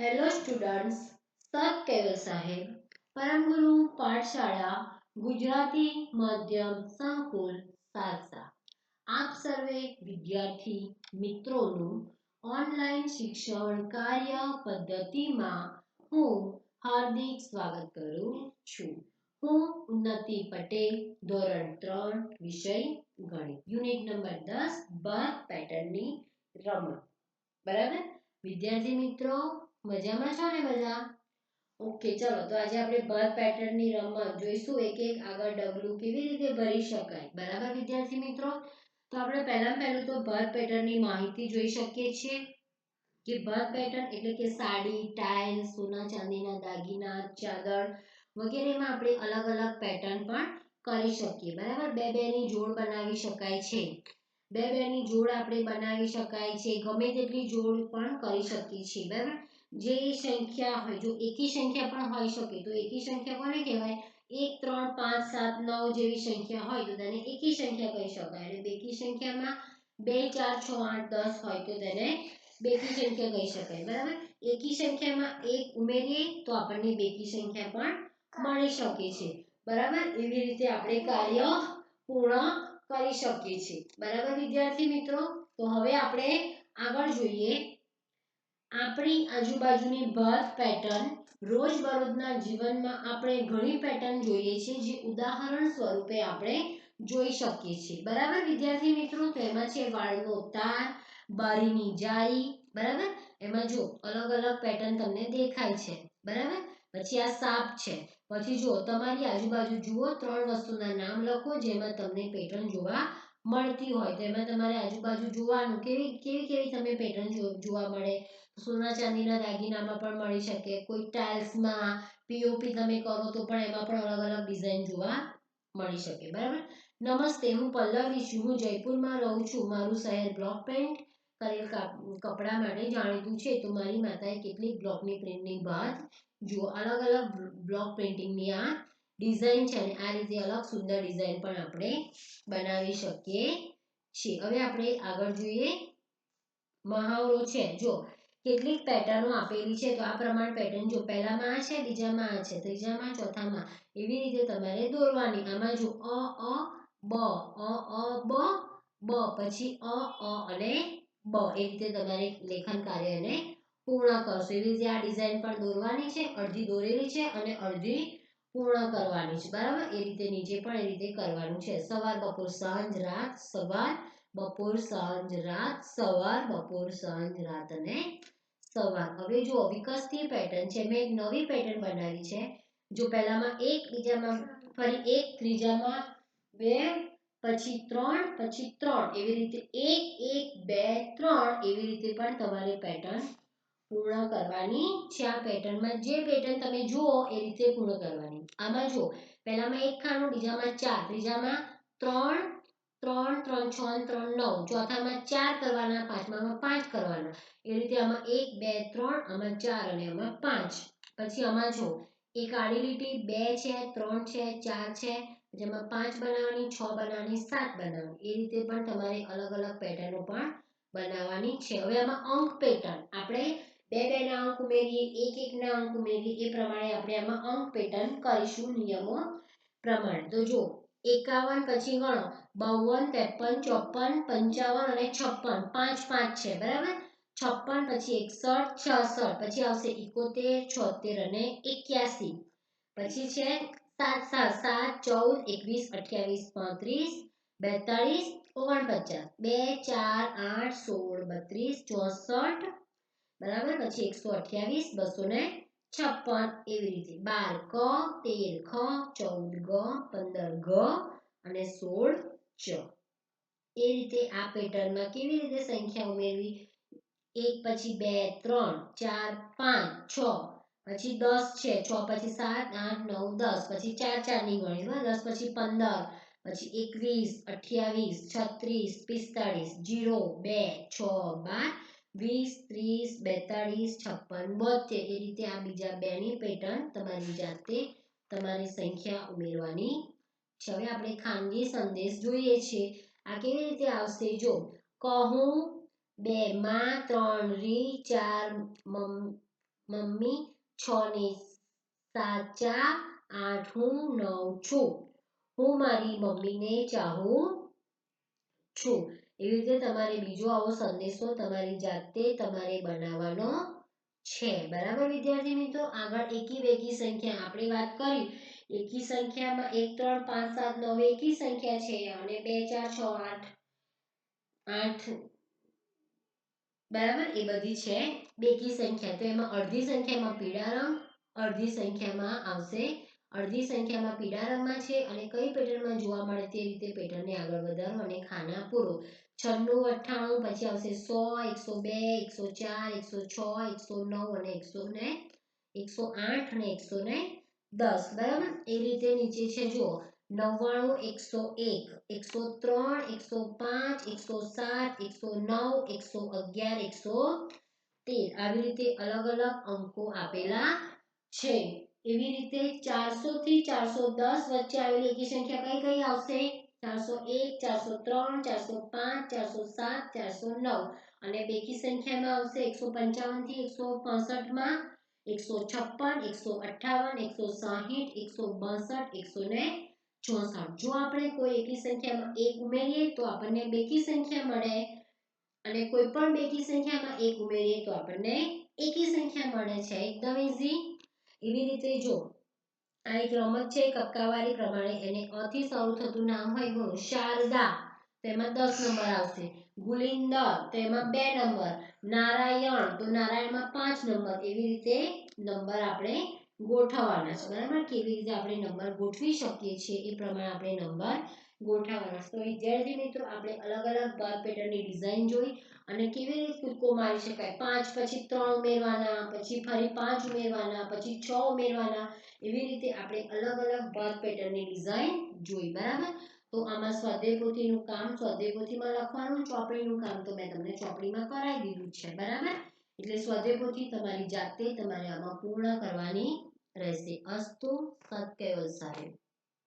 Hello students sir કેવલ સાહેબ. પરમગુરુ પાઠશાળા, ગુજરાતી માધ્યમ સંકુલ, સાલસા. આપ સર્વે વિદ્યાર્થી મિત્રોનું ઓનલાઈન શિક્ષણ કાર્ય પદ્ધતિમાં હું હાર્દિક સ્વાગત કરું છું. હું ઉન્નતિ પટેલ, ધોરણ ત્રણ, વિષય ગણિત. યુનિટ નંબર દસ બર્થ પેટર્નની રમત. બરાબર? વિદ્યાર્થી મિત્રો મજામાં છો ને બધા? ઓકે ચલો, તો આજે આપણે બર્થ પેટર્નની રમત જોઈશું. એક એક આગળ ડગલું કેવી રીતે ભરી શકાય. બરાબર, વિદ્યાર્થી મિત્રો? તો આપણે પહેલા પહેલું તો બર્થ પેટર્નની માહિતી જોઈ શકીએ છીએ કે બર્થ પેટર્ન એટલે કે સાડી ટાઇલ સોના ચાંદીના દાગીના, ચાદર વગેરેમાં આપણે અલગ અલગ પેટર્ન પણ કરી શકીએ. બરાબર, બે બેની જોડ બનાવી શકાય છે. બે બેની જોડ આપણે બનાવી શકાય છે. ગમે તેટલી જોડ પણ કરી શકીએ છીએ. બરાબર? જે સંખ્યા હોય, જો એકી સંખ્યા પણ હોઈ શકે, તો એકી સંખ્યા કોને કહેવાય? એક, ત્રણ, પાંચ, સાત, નવ જેવી સંખ્યા હોય, તો તેને એકી સંખ્યા કહી શકાય. અને બેકી સંખ્યામાં બે, ચાર, છ, આઠ, દસ હોય, તો તેને બેકી સંખ્યા કહી શકાય. બરાબર? એકી સંખ્યામાં એક ઉમેરીએ, તો આપણને બેકી સંખ્યા પણ મળી શકે છે. બરાબર? એવી રીતે આપણે કાર્ય પૂર્ણ કરી શકીએ છીએ. બરાબર, વિદ્યાર્થી મિત્રો? તો હવે આપણે આગળ જોઈએ આપણી આજુબાજુની બર્થ પેટર્ન રોજબરોજના જીવનમાં આપણે ઘણી પેટર્ન જોઈએ છીએ જે ઉદાહરણ સ્વરૂપે આપણે જોઈ શકીએ છીએ. બરાબર? વિદ્યાર્થી મિત્રો, તો એમાં છે વાળનો તાર, બારીની જાળી, બરાબર? એમાં જો અલગ અલગ પેટર્ન તમને દેખાય છે, બરાબર? પછી આ સાપ છે. પછી જો તમારી આજુબાજુ જુઓ, ત્રણ વસ્તુના નામ લખો જેમાં તમને પેટર્ન જોવા મળતી હોય, તો એમાં તમારે આજુબાજુ જોવાનું કેવી કેવી કેવી તમે પેટર્ન જોવા મળે? સોના ચાંદીના દાગીનામાં પણ મળી શકે, કોઈ ટાઇલ્સમાં પીઓપી તમે કરો તો પણ એમાં પણ અલગ અલગ ડિઝાઇન જોવા મળી શકે, બરાબર? નમસ્તે, હું પલ્લવી છું, હું જયપુરમાં રહું છું, મારું શહેર બ્લોક પેન્ટ કરેલ કપડાં માટે જાણીતું છે, તો મારી માતાએ કેટલીક બ્લોકની પ્રિન્ટની બાદ જુઓ અલગ અલગ બ્લોક પ્રિન્ટિંગની આ ડિઝાઇન છે અને આ રીતે અલગ સુંદર ડિઝાઇન પણ આપણે બનાવી શકીએ છીએ. હવે આપણે આગળ જોઈએ મહાવરો છે. જો, કેટલીક પેટર્નો આપેલી છે. તો આ પ્રમાણે પેટર્ન જો પહેલામાં આ છે, બીજામાં આ છે, ત્રીજામાં, ચોથામાં. એવી રીતે તમારે દોરવાની. આમાં જો અ અ, બ, અ અ, બ બ, પછી અ અ અને બ. એ રીતે તમારે લેખન કાર્યને પૂર્ણ કરશો. એવી રીતે આ ડિઝાઇન પણ દોરવાની છે, અડધી દોરેલી છે અને અડધી પૂર્ણ કરવાની છે. બરાબર? એ રીતે નીચે પણ એ રીતે કરવાનું છે. સવાર, બપોર, સાંજ, રાત, સવાર, બપોર, સાંજ, રાત, સવાર, બપોર, સાંજ, રાત અને સવાર. હવે જો વિકસતી પેટર્ન છે, મેં એક નવી પેટર્ન બનાવી છે. જો પહેલામાં એક, બીજામાં ફરી એક, ત્રીજામાં બે, પછી ત્રણ પછી ત્રણ. એવી રીતે એક એક, બે, ત્રણ એવી રીતે પણ તમારે પેટર્ન પૂર્ણ કરવાની છે આ પેટર્નમાં જે પેટર્ન તમે જુઓ એ રીતે પૂર્ણ કરવાની. આમાં જુઓ. પહેલામાં એક ખાનું બીજામાં ચાર, ત્રીજામાં ત્રણ ત્રણ ત્રણ, છ ત્રણ, નવ. ચોથામાં ચાર કરવાના, પાંચમામાં પાંચ કરવાના. એ રીતે આમાં એક, બે, ત્રણ, આમાં ચાર અને આમાં પાંચ. પછી આમાં જો એક આડી લીટી બે છે, ત્રણ છે, ચાર છે. જેમાં પાંચ બનાવવાની, છ બનાવવાની, સાત બનાવવાની. એ રીતે પણ તમારે અલગ અલગ પેટર્નો પણ બનાવવાની છે. હવે આમાં અંક પેટર્ન આપણે બે બે ના અંક ઉમેરીએ, એક એક ના અંક ઉમેરીએ, એ પ્રમાણે આપણે આમાં અંક પેટર્ન કરીશું નિયમો પ્રમાણે. તો જો એકાવન પછી ગણો, બાવન, ત્રેપન, ચોપન, પંચાવન અને છપ્પન. પાંચ પાંચ છે, બરાબર? છપ્પન પછી એકસઠ, છસઠ. પછી આવશે એકોતેર, છોતેર અને એક્યાસી. પછી છે સાત સાત સાત, ચૌદ, એકવીસ, અઠ્યાવીસ, પાંત્રીસ, બેતાળીસ, ઓગણપચાસ. બે, ચાર, આઠ, સોળ, બત્રીસ, ચોસઠ બરાબર? પછી એકસો અઠ્યાવીસ, બસો ને છપ્પન. એવી રીતે બાર ક, તેર ખ, ચૌદ ગ, પંદર ગ અને સોળ ચ. એ રીતે આ પેટર્નમાં કેવી રીતે સંખ્યા ઉમેરવી? એક, પછી બે, ત્રણ, ચાર, પાંચ, છ. પછી દસ છે, છ, પછી સાત, આઠ, નવ, દસ. પછી ચાર, ચારની ગણી દસ, પછી પંદર. પછી એકવીસ, અઠ્યાવીસ, છત્રીસ, પિસ્તાળીસ, જીરો, બે, છ, બાર વીસ, ત્રીસ, બેતાળીસ, છપ્પન બોતેર એ રીતે આ બીજા બેની પેટર્ન તમારી જાતે તમારી સંખ્યા ઉમેરવાની છે. હવે આપણે ખાનગી સંદેશ જોઈએ છીએ આ કેવી રીતે આવશે? જો કહું બે માં ત્રણ રી, ચાર મમ્મી, છ ને સાચા, આઠ હું, નવ છું. હું મારી મમ્મીને ચાહું છું. એવી રીતે તમારે બીજો આવો સંદેશો તમારી જાતે તમારે બનાવવાનો છે. બરાબર, વિદ્યાર્થી મિત્રો? આગળ એકી બેકી સંખ્યા આપણે વાત કરી. એકી સંખ્યામાં એક, ત્રણ, પાંચ, સાત, નવ એકી સંખ્યા છે અને બે, ચાર, છ, આઠ આઠ. બરાબર, એ બધી છે બેકી સંખ્યા. તો એમાં અડધી સંખ્યામાં પીળા રંગ, અડધી સંખ્યામાં આવશે અડધી સંખ્યામાં પીળા રંગમાં છે અને કઈ પેટર્નમાં જોવા મળે તે રીતે પેટર્નને આગળ વધારો અને ખાના પૂરો. છન્નું અઠ્ઠાણું પછી આવશે સો એકસો બે એકસો ચાર એકસો છ એકસો નવ અને એકસો ને એકસો આઠ અને એકસો ને દસ બરાબર એ રીતે નીચે છે જુઓ નવ્વાણું એકસો એક એકસો ત્રણ એકસો પાંચ એકસો સાત એકસો નવ એકસો અગિયાર એકસો તેર આવી રીતે અલગ અલગ અંકો આપેલા છે એવી રીતે ચારસો થી ચારસો દસ વચ્ચે આવેલી એકી સંખ્યા કઈ કઈ આવશે ચારસો એક, ચારસો ત્રણ, ચારસો પાંચ, ચારસો સાત, ચારસો નવ. અને બેકી સંખ્યામાં આવશે એકસો પંચાવનથી એકસો પાસઠમાં એકસો છપ્પન, એકસો અઠ્ઠાવન, એકસો સાહીઠ, એકસો બાસઠ એકસો ને ચોસઠ. જો આપણે કોઈ એકી સંખ્યામાં એક ઉમેરીએ તો આપણને બેકી સંખ્યા મળે. અને કોઈ પણ બેકી સંખ્યામાં એક ઉમેરીએ તો આપણને એકી સંખ્યા મળે છે. એકદમ ઇઝી એવી રીતે જો આ એક રમત છે કક્કાવારી પ્રમાણે એને અથી શરૂ થતું નામ હોય ગુણ શારદા, તેમાં દસ નંબર આવશે. ગુલિંદર, તેમાં બે નંબર. નારાયણ, તો નારાયણમાં પાંચ નંબર. એવી રીતે નંબર આપણે ગોઠવવાના છે. બરાબર? કેવી રીતે આપણે નંબર ગોઠવી શકીએ છીએ એ પ્રમાણે આપણે નંબર ગોઠવવાના તો વિદ્યાર્થી મિત્રો, આપણે અલગ અલગ બાર પેટર્નની ડિઝાઇન જોઈ અને કેવી રીતે કૂદકો મારી શકાય? પાંચ, પછી ત્રણ ઉમેરવાના, પછી ફરી પાંચ ઉમેરવાના, પછી છ ઉમેરવાના એવી રીતે આપણે અલગ અલગ ભાગ પેટર્નની ડિઝાઇન જોઈ, બરાબર? તો આમાં સ્વાધ્યાય કામ સ્વાધ્યાય પોથીમાં લખવાનું, ચોપડીનું કામ તો મેં તમને ચોપડીમાં કરાવી દીધું છે, બરાબર? એટલે સ્વાધ્યાય તમારી જાતે તમારે આમાં પૂર્ણ કરવાની રહેશે. અસ્તુ સત્કૈવલ સાહેબ.